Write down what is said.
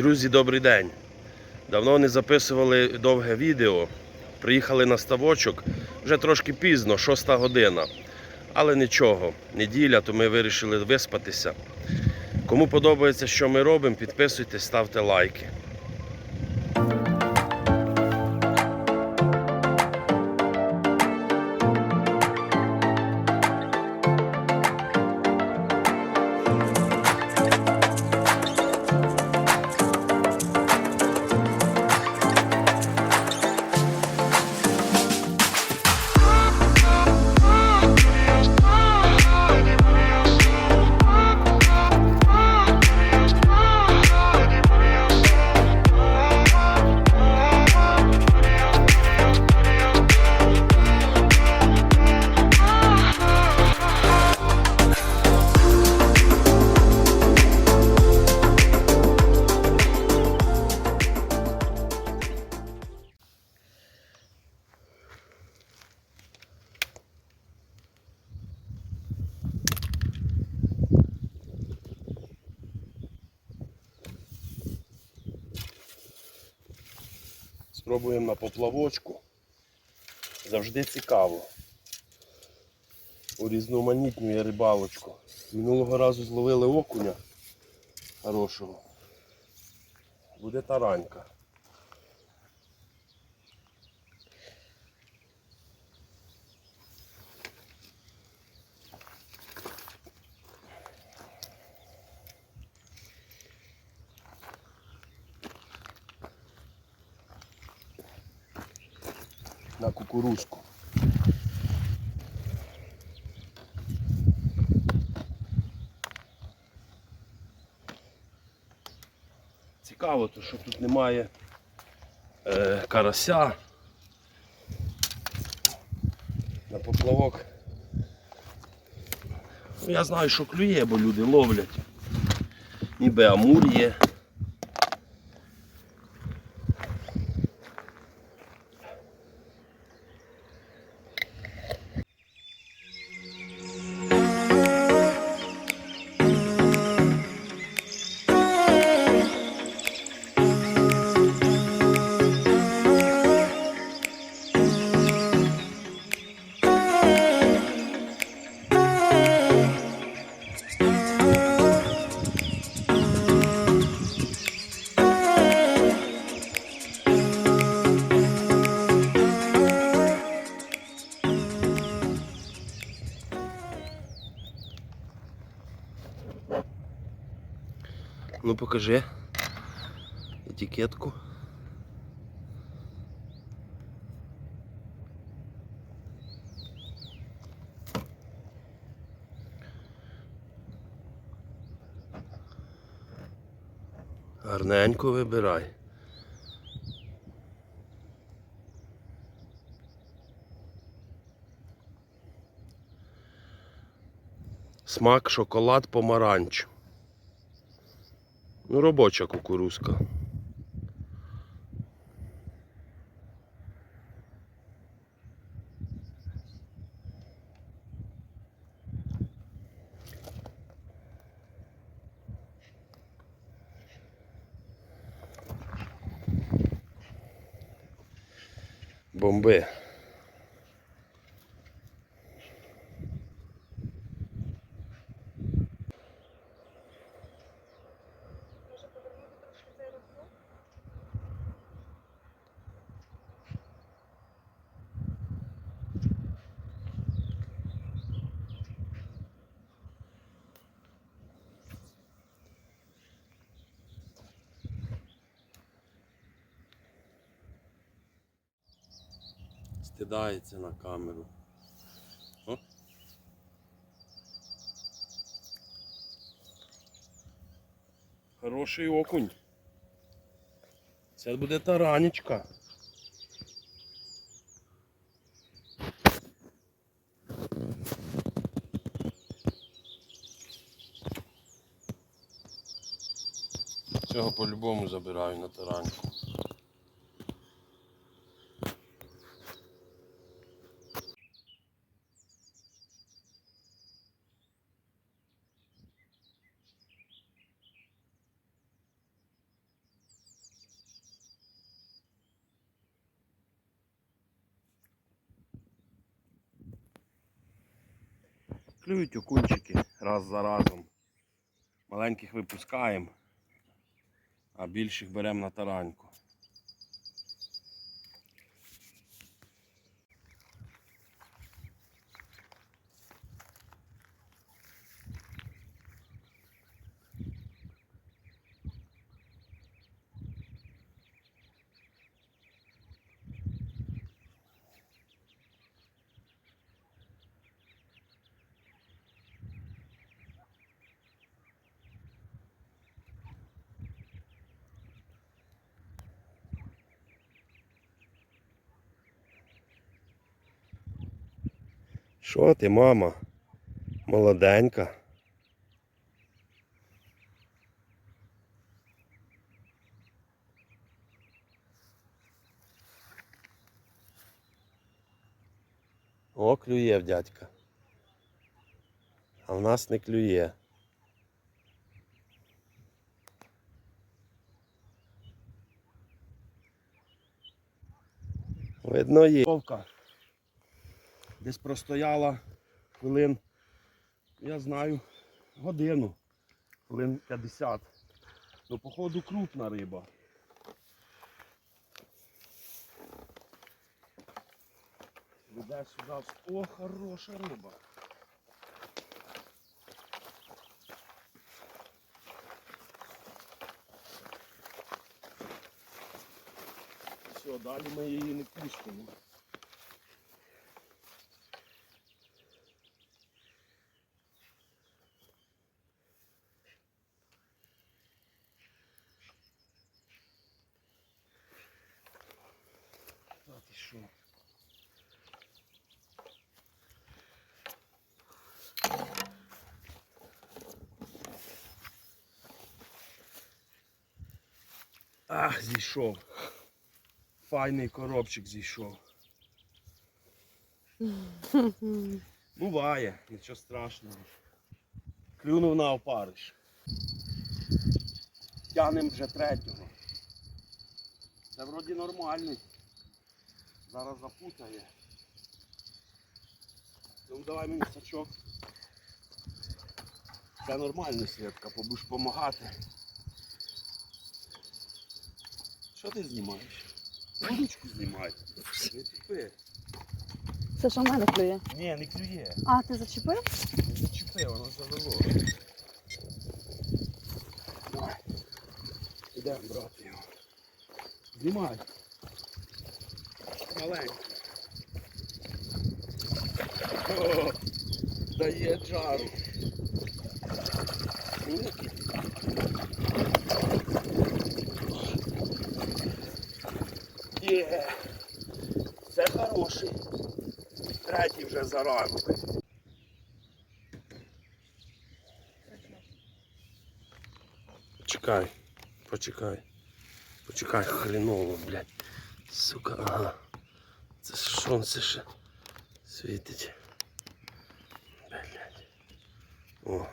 Друзі, добрий день. Давно не записували довге відео. Приїхали на ставочок. Вже трошки пізно, 6 година. Але нічого, неділя, то ми вирішили виспатися. Кому подобається, що ми робимо, підписуйтесь, ставте лайки. Спробуємо на поплавочку. Завжди цікаво. Урізноманітнює рибалочку. Минулого разу зловили окуня хорошого. Буде таранька. На кукурузку. Цікаво, то, що тут немає е, карася. На поплавок. Ну, я знаю, що клює, бо люди ловлять. Ніби амур є. Ну покажи етикетку. Гарненько вибирай. Смак шоколад помаранч. Ну, робоча кукурузка. Бомби. Стидається на камеру. О. Хороший окунь. Це буде таранечка. Цього по-любому забираю на тараньку. Клюють окунчики раз за разом. Маленьких випускаємо, а більших беремо на тараньку. Що ти, мама? Молоденька. О, клює в дядька. А в нас не клює. Видно є. Вовка десь простояла хвилин, я знаю, годину, хвилин 50. Ну, походу, крупна риба. Веде сюди. О, хороша риба. Все, далі ми її не пустимо. Що? Ах, зійшов. Файний коробчик зійшов. Буває, нічого страшного. Клюнув на опариш. Тянем вже третього. Це вроді нормальний. Зараз запутає. Ну давай мені сачок. Це нормальний Свідка, побудеш допомагати. Що ти знімаєш? Ну, знімай. Не тупи. Це що в мене клює? Ні, не клює. А, ти зачепив? Не зачепи, воно завело. Давай. Ідемо брати його. Знімай. Маленький. О, дає джару. Є. Це хороший. Третій вже за. Почекай, почекай. Почекай, хреново, блядь. Сука, ага. Це сонце ще світить. Блядь. О,